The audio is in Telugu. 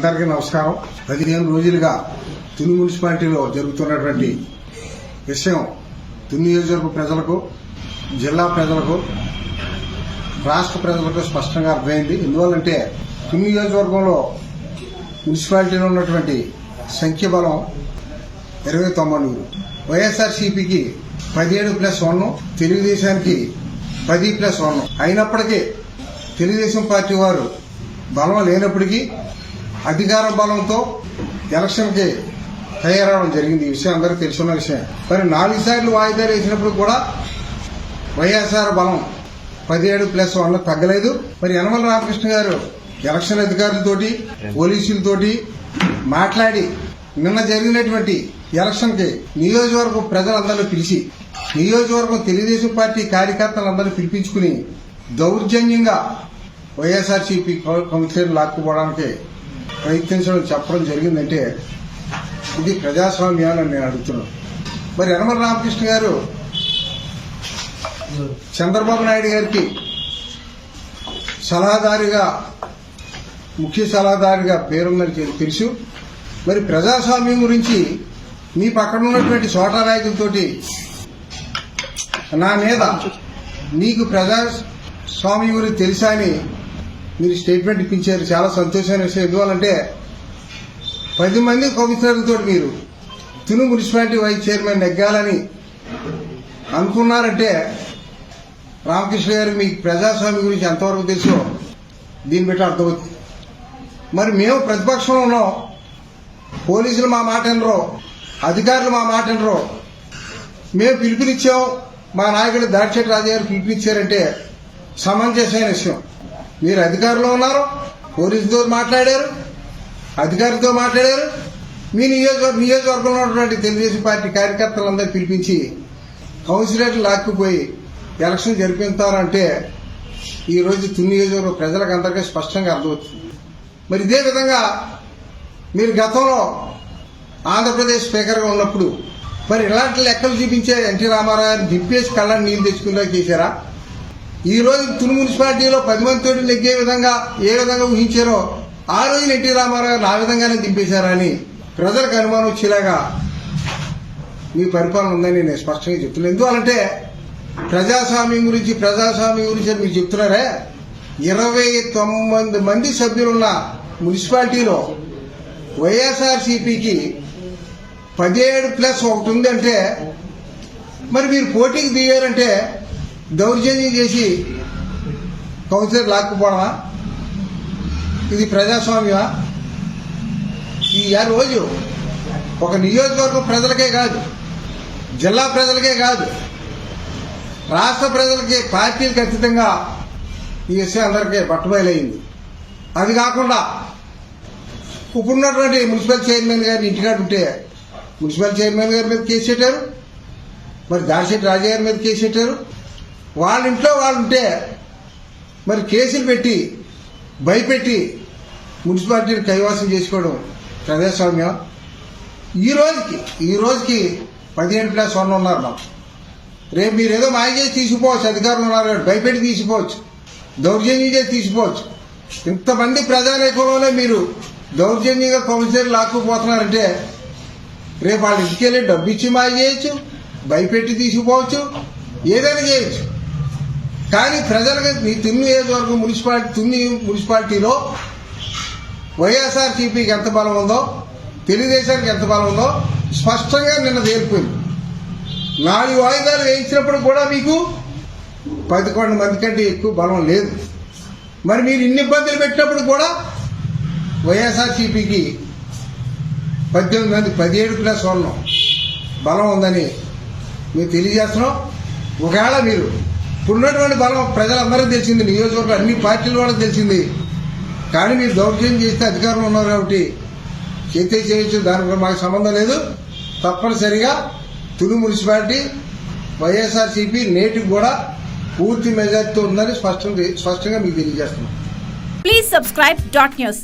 అందరికీ నమస్కారం. పదిహేను రోజులుగా తుని మున్సిపాలిటీలో జరుగుతున్నటువంటి విషయం తుని నియోజకవర్గ ప్రజలకు జిల్లా ప్రజలకు రాష్ట్ర ప్రజలకు స్పష్టంగా అర్థమైంది. ఎందువల్లంటే తుని నియోజకవర్గంలో మున్సిపాలిటీలో ఉన్నటువంటి సంఖ్య బలం ఇరవై తొమ్మిది. వైఎస్ఆర్సీపీకి పదిహేడు ప్లస్ వన్ తెలుగుదేశానికి పది ప్లస్ వన్. అయినప్పటికీ తెలుగుదేశం పార్టీ వారు బలం లేనప్పటికీ అధికార బలంతో ఎలక్షన్కి తయారవడం జరిగింది. ఈ విషయం అందరికీ తెలుసున్న విషయం. మరి నాలుగు సార్లు వాయిదాలు వేసినప్పుడు కూడా వైఎస్ఆర్ బలం పదిహేడు ప్లస్ వన్ తగ్గలేదు. మరి యనమల రామకృష్ణ గారు ఎలక్షన్ అధికారులతోటి పోలీసులతోటి మాట్లాడి నిన్న జరిగినటువంటి ఎలక్షన్కి నియోజకవర్గం ప్రజలందరినీ పిలిచి నియోజకవర్గం తెలుగుదేశం పార్టీ కార్యకర్తలందరినీ పిలిపించుకుని దౌర్జన్యంగా వైఎస్ఆర్సీపీ కౌన్సిలర్ లాక్కుపోవడానికి ప్రయత్నించడం చెప్పడం జరిగిందంటే ఇది ప్రజాస్వామ్యాన్ని నేను అడుగుతున్నాను. మరి యనమల రామకృష్ణ గారు చంద్రబాబు నాయుడు గారికి సలహాదారిగా ముఖ్య సలహాదారిగా పేరుందని తెలుసు. మరి ప్రజాస్వామ్యం గురించి మీ పక్కన ఉన్నటువంటి చోటా నాయకులతోటి నా మీద మీకు ప్రజాస్వామ్యం గురించి తెలుసా అని మీరు స్టేట్మెంట్ ఇప్పించారు. చాలా సంతోషమైన విషయం. ఎందువల్లంటే పది మంది కౌన్సిలర్లతో మీరు. తును మున్సిపాలిటీ వైస్ చైర్మన్ నెగ్గాలని అనుకున్నారంటే రామకృష్ణ గారు మీకు ప్రజాస్వామ్యం గురించి ఎంతవరకు తెలుసో దీన్ని బట్టి అర్థమవుతుంది. మరి మేము ప్రతిపక్షంలో ఉన్నాం. పోలీసులు మా మాట వినరు అధికారులు మా మాట వినరు మేము పిలుపునిచ్చాం. మా నాయకుడు దాడిచెట్టి రాజు గారు పిలుపునిచ్చారంటే సమంజసమైన విషయం. మీరు అధికారంలో ఉన్నారు పోలీసుతో మాట్లాడారు అధికారులతో మాట్లాడారు. మీ నియోజకవర్గ నియోజకవర్గంలో ఉన్నటువంటి తెలుగుదేశం పార్టీ కార్యకర్తలందరూ పిలిపించి కౌన్సిలర్లు లాక్కుపోయి ఎలక్షన్ జరిపిస్తారంటే ఈరోజు రోజు తుని నియోజకవర్గ ప్రజలకు అందరికీ స్పష్టంగా అర్థమవుతుంది. మరి ఇదే విధంగా మీరు గతంలో ఆంధ్రప్రదేశ్ స్పీకర్గా ఉన్నప్పుడు మరి ఇలాంటి లెక్కలు చూపించే ఎన్టీ రామారావు గారిని దిప్పేసి కళ్ళని నీళ్ళు తెచ్చుకునేలా చేశారా? ఈ రోజు తుని మున్సిపాలిటీలో పది మంది తోటి నెగ్గే విధంగా ఏ విధంగా ఊహించారో ఆ రోజు ఎన్టీ రామారావు గారు ఆ విధంగానే దింపేశారని అని ప్రజలకు అనుమానం వచ్చేలాగా మీ పరిపాలన ఉందని నేను స్పష్టంగా చెప్తున్నాను. ఎందువల్లంటే ప్రజాస్వామ్యం గురించి ప్రజాస్వామ్యం గురించి మీరు చెప్తున్నారే? ఇరవై తొమ్మిది మంది సభ్యులున్న మున్సిపాలిటీలో వైఎస్ఆర్సీపీకి పదిహేడు ప్లస్ ఒకటి ఉందంటే మరి మీరు పోటీకి దిగారంటే దౌర్జన్యం చేసి కౌన్సిలర్ లాక్కుపోవడమా? ఇది ప్రజాస్వామ్యమా? ఈ రోజు ఒక నియోజకవర్గం ప్రజలకే కాదు జిల్లా ప్రజలకే కాదు రాష్ట్ర ప్రజలకి పార్టీలు ఖచ్చితంగా ఈ విషయం అందరికీ బట్టబయలైంది. అది కాకుండా ఇప్పుడున్నటువంటి మున్సిపల్ చైర్మన్ గారి ఇంటికాడ ఉంటే మున్సిపల్ చైర్మన్ గారి మీద కేసు పెట్టారు మరి దాడిశెట్టి రాజా గారి మీద కేసు పెట్టారు వాళ్ళ ఇంట్లో వాళ్ళు ఉంటే మరి కేసులు పెట్టి భయపెట్టి మున్సిపాలిటీని కైవాసం చేసుకోవడం ప్రజాస్వామ్యం. ఈ రోజుకి ఈ రోజుకి పదిహేను ప్లస్ వన్ ఉన్నారు మాకు. రేపు మీరు ఏదో మాయ చేసి తీసుకుపోవచ్చు అధికారులు ఉన్నారు కాబట్టి భయపెట్టి తీసిపోవచ్చు. దౌర్జన్యం చేసి తీసిపోవచ్చు. ఇంతమంది ప్రజానీకంలోనే మీరు దౌర్జన్యంగా కౌన్సిలర్ లాక్కుపోతున్నారంటే రేపు వాళ్ళ ఇంటికి వెళ్ళి డబ్బు ఇచ్చి మాయ చేయొచ్చు భయపెట్టి తీసుకుపోవచ్చు ఏదైనా చేయొచ్చు. కానీ ప్రజలకు మీ తున్ని నియోజకవర్గం మున్సిపాలిటీ తున్ని మున్సిపాలిటీలో వైఎస్ఆర్సీపీకి ఎంత బలం ఉందో తెలుగుదేశానికి ఎంత బలం ఉందో స్పష్టంగా నిన్న తేలిపోయింది. నాలుగు వాయిదాలు వేయించినప్పుడు కూడా మీకు పదకొండు మంది కంటే ఎక్కువ బలం లేదు. మరి మీరు ఇన్ని ఇబ్బందులు పెట్టినప్పుడు కూడా వైఎస్ఆర్సీపీకి పద్దెనిమిది మంది పదిహేడు ప్లస్ వన్ బలం ఉందని మేము తెలియజేస్తున్నాం. ఒకవేళ మీరు ఇప్పుడున్నటువంటి బలం ప్రజలందరికీ తెలిసింది. నియోజకవర్గం అన్ని పార్టీల వాళ్ళకి తెలిసింది. కానీ మీరు దౌర్జన్యం చేస్తే అధికారంలో ఉన్నారు కాబట్టి చేస్తే చేయొచ్చు దానికి మాకు సంబంధం లేదు. తప్పనిసరిగా తులు మున్సిపాలిటీ వైఎస్ఆర్సీపీ నేటికి కూడా పూర్తి మెజార్టీతో ఉందని స్పష్టం స్పష్టంగా మీకు తెలియజేస్తున్నాం. Please subscribe dot news